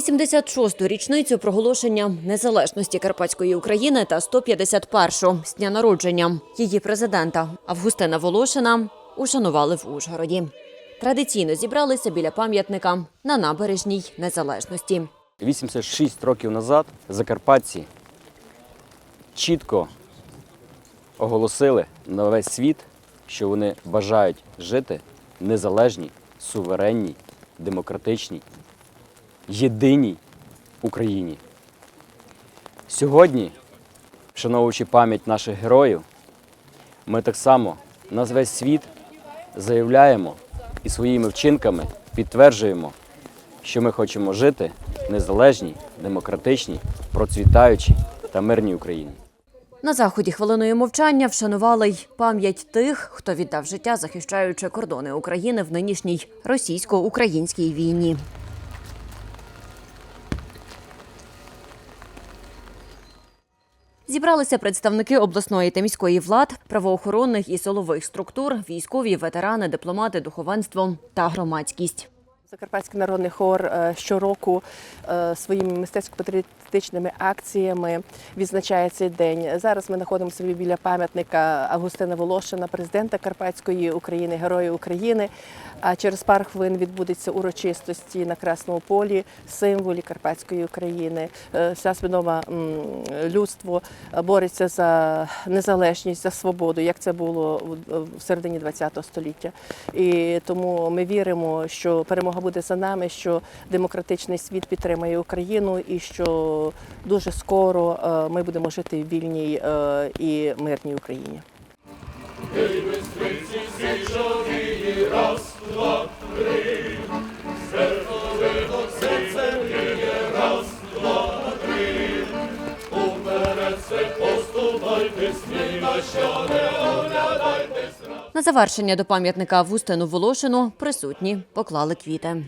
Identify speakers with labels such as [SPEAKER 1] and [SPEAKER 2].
[SPEAKER 1] 76-ту річницю проголошення незалежності Карпатської України та 151-ту з дня народження її президента Августина Волошина ушанували в Ужгороді. Традиційно зібралися біля пам'ятника на набережній незалежності.
[SPEAKER 2] 86 років назад закарпатці чітко оголосили на весь світ, що вони бажають жити незалежній, суверенній, демократичній, єдиній Україні. Сьогодні, вшановуючи пам'ять наших героїв, ми так само на весь світ заявляємо і своїми вчинками підтверджуємо, що ми хочемо жити в незалежній, демократичній, процвітаючій та мирній Україні.
[SPEAKER 1] На заході хвилиною мовчання вшанували й пам'ять тих, хто віддав життя, захищаючи кордони України в нинішній російсько-українській війні. Зібралися представники обласної та міської влад, правоохоронних і силових структур, військові, ветерани, дипломати, духовенство та громадськість.
[SPEAKER 3] Закарпатський народний хор е, щороку е, своїми мистецько-патріотичними акціями відзначає цей день. Зараз ми знаходимося біля пам'ятника Августина Волошина, президента Карпатської України, Героя України. А через пару хвилин відбудеться урочистості на Красному полі, символі Карпатської України. Е, Вся свідома людство бореться за незалежність, за свободу, як це було в- в середині ХХ століття. І тому ми віримо, що перемога буде за нами, що демократичний світ підтримає Україну і що дуже скоро е, ми будемо жити в вільній е, і мирній Україні.
[SPEAKER 1] На на завершення до пам'ятника Вустину Волошину присутні поклали квіти.